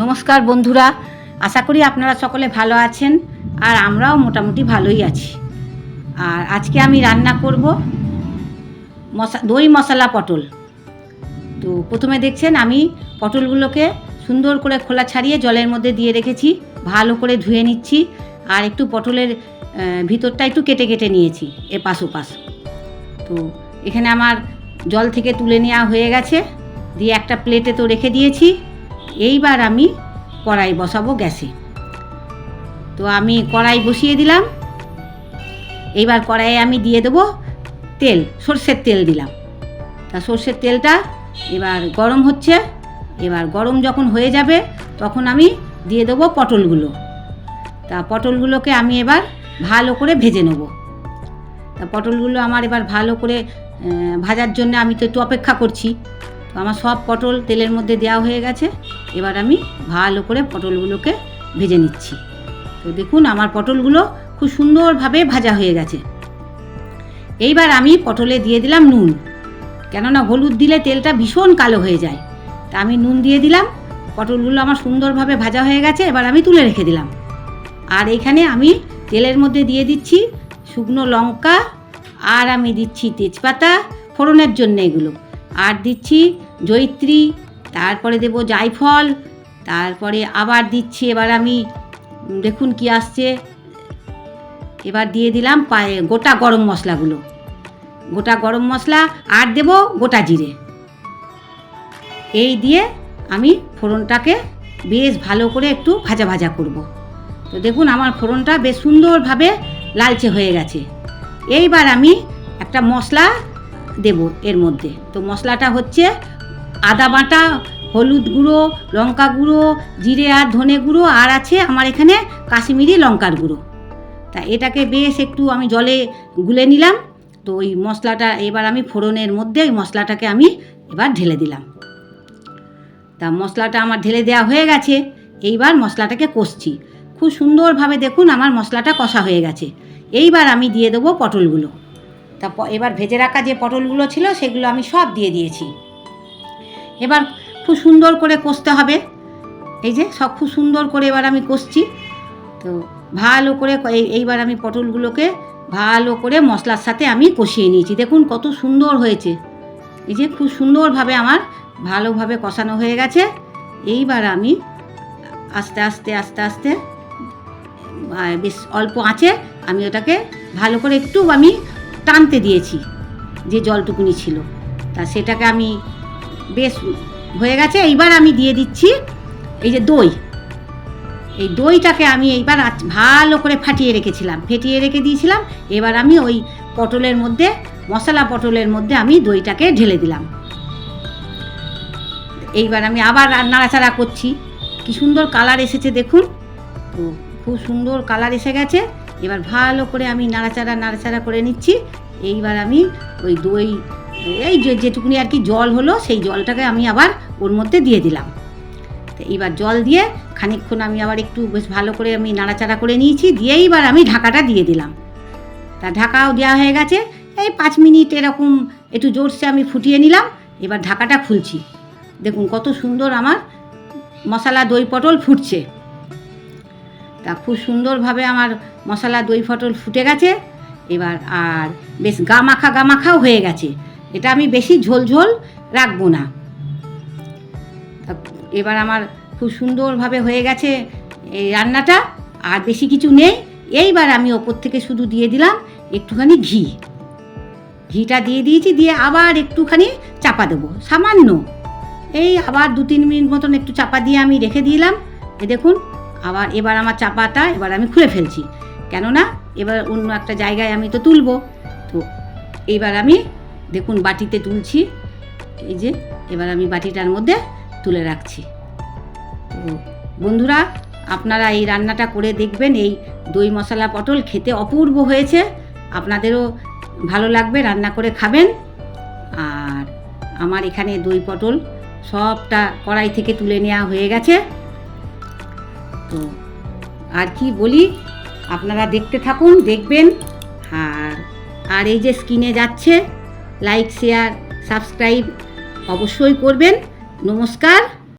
নমস্কার বন্ধুরা, আশা করি আপনারা সকলে ভালো আছেন আর আমরাও মোটামুটি ভালোই আছি। আর আজকে আমি রান্না করব মশা, দই মশলা পটল। তো প্রথমে দেখছেন আমি পটলগুলোকে সুন্দর করে খোলা ছাড়িয়ে জলের মধ্যে দিয়ে রেখেছি, ভালো করে ধুয়ে নিচ্ছি আর একটু পটলের ভিতরটা একটু কেটে কেটে নিয়েছি এপাশ ওপাশ। তো এখানে আমার জল থেকে তুলে নেওয়া হয়ে গেছে, দিয়ে একটা প্লেটে তো রেখে দিয়েছি। এইবার আমি কড়াই বসাবো গ্যাসে। তো আমি কড়াই বসিয়ে দিলাম। এইবার কড়াইয়ে আমি দিয়ে দেবো তেল, সর্ষের তেল দিলাম। তা সর্ষের তেলটা এবার গরম হচ্ছে। এবার গরম যখন হয়ে যাবে, তখন আমি দিয়ে দেবো পটলগুলো। তা পটলগুলোকে আমি এবার ভালো করে ভেজে নেব। তা পটলগুলো আমার এবার ভালো করে ভাজার জন্য আমি তো একটু অপেক্ষা করছি। আমার সব পটল তেলের মধ্যে দেওয়া হয়ে গেছে। এবার আমি ভালো করে পটলগুলোকে ভেজে নিচ্ছি। তো দেখুন, আমার পটলগুলো খুব সুন্দরভাবে ভাজা হয়ে গেছে। এইবার আমি পটলে দিয়ে দিলাম নুন। কেননা হলুদ দিলে তেলটা ভীষণ কালো হয়ে যায়। তা আমি নুন দিয়ে দিলাম। পটলগুলো আমার সুন্দরভাবে ভাজা হয়ে গেছে, এবার আমি তুলে রেখে দিলাম। আর এখানে আমি তেলের মধ্যে দিয়ে দিচ্ছি শুকনো লঙ্কা, আর আমি দিচ্ছি তেজপাতা, ফোড়নের জন্য এগুলো। আর দিচ্ছি জয়িত্রী, তারপরে দেব জায়ফল তারপরে আবার দিচ্ছি, এবার আমি দেখুন কি আসছে। এবার দিয়ে দিলাম পায়ে, গোটা গরম মশলাগুলো। গোটা গরম মশলা আর দেব গোটা জিরে। এই দিয়ে আমি ফোড়নটাকে বেশ ভালো করে একটু ভাজা ভাজা করব। তো দেখুন আমার ফোড়নটা বেশ সুন্দরভাবে লালচে হয়ে গেছে। এইবার আমি একটা মশলা দেব এর মধ্যে। তো মশলাটা হচ্ছে আদা বাটা, হলুদ গুঁড়ো, লঙ্কা গুঁড়ো, জিরে আর ধনে গুঁড়ো, আর আছে আমার এখানে কাশ্মীরি লঙ্কার গুঁড়ো। তা এটাকে বেশ একটু আমি জলে গুলে নিলাম। তো ওই মশলাটা এবার আমি ফোড়নের মধ্যে ওই মশলাটাকে আমি এবার ঢেলে দিলাম। তা মশলাটা আমার ঢেলে দেওয়া হয়ে গেছে। এইবার মশলাটাকে কষছি। খুব সুন্দরভাবে দেখুন আমার মশলাটা কষা হয়ে গেছে। এইবার আমি দিয়ে দেবো পটলগুলো। তা এবার ভেজে রাখা যে পটলগুলো ছিল সেগুলো আমি সব দিয়ে দিয়েছি। এবার খুব সুন্দর করে কষতে হবে। এই যে সব খুব সুন্দর করে এবার আমি কষছি। তো ভালো করে এই- এইবার আমি পটলগুলোকে ভালো করে মশলার সাথে আমি কষিয়ে নিয়েছি। দেখুন কত সুন্দর হয়েছে। এই যে খুব সুন্দরভাবে আমার ভালোভাবে কষানো হয়ে গেছে। এইবার আমি আস্তে আস্তে আস্তে আস্তে বেশ অল্প আঁচে আমি ওটাকে ভালো করে একটু আমি টানতে দিয়েছি যে জলটুকুনি ছিল। তা সেটাকে আমি বেশ হয়ে গেছে, এইবার আমি দিয়ে দিচ্ছি এই যে দই। এই দইটাকে আমি এইবার ভালো করে ফাটিয়ে রেখেছিলাম, ফেটিয়ে রেখে দিয়েছিলাম, এবার আমি ওই পটলের মধ্যে, মশলা পটলের মধ্যে আমি দইটাকে ঢেলে দিলাম। এইবার আমি আবার নাড়াচাড়া করছি। কি সুন্দর কালার এসেছে দেখুন। তো খুব সুন্দর কালার এসে গেছে। এবার ভালো করে আমি নাড়াচাড়া নাড়াচাড়া করে নিচ্ছি। এইবার আমি ওই দই, এই যেটুকুনি আর কি জল হলো, সেই জলটাকে আমি আবার ওর মধ্যে দিয়ে দিলাম। তো এইবার জল দিয়ে খানিকক্ষণ আমি আবার একটু বেশ ভালো করে আমি নাড়াচাড়া করে নিয়েছি, দিয়ে এইবার আমি ঢাকাটা দিয়ে দিলাম। তা ঢাকাও দেওয়া হয়ে গেছে। এই পাঁচ মিনিট এরকম একটু জোরসে আমি ফুটিয়ে নিলাম। এবার ঢাকাটা খুলছি। দেখুন কত সুন্দর আমার মশলা দই পটল ফুটছে। তা খুব সুন্দরভাবে আমার মশলা দই ফটল ফুটে গেছে। এবার আর বেশ গা মাখা গা মাখাও হয়ে গেছে। এটা আমি বেশি ঝোল ঝোল রাখব না। এবার আমার খুব সুন্দরভাবে হয়ে গেছে এই রান্নাটা, আর বেশি কিছু নেই। এইবার আমি ওপর থেকে শুধু দিয়ে দিলাম একটুখানি ঘি। ঘিটা দিয়ে দিয়েছি, দিয়ে আবার একটুখানি চাপা দেবো। সামান্য। এই আবার দু তিন মিনিট মতন একটু চাপা দিয়ে আমি রেখে দিলাম। এ দেখুন আবার এবার আমার চাপাটা এবার আমি খুলে ফেলছি। কেননা এবার অন্য একটা জায়গায় আমি তো তুলবো। তো এইবার আমি দেখুন বাটিতে তুলছি। এই যে এবার আমি বাটিটার মধ্যে তুলে রাখছি। তো বন্ধুরা, আপনারা এই রান্নাটা করে দেখবেন। এই দই মশলা পটল খেতে অপূর্ব হয়েছে। আপনাদেরও ভালো লাগবে রান্না করে খাবেন। আর আমার এখানে দই পটল সবটা কড়াই থেকে তুলে নেওয়া হয়ে গেছে। তো আর কি বলি, আপনারা দেখতে থাকুন, দেখবেন। আর আর এই যে স্ক্রিনে যাচ্ছে লাইক শেয়ার সাবস্ক্রাইব অবশ্যই করবেন। নমস্কার।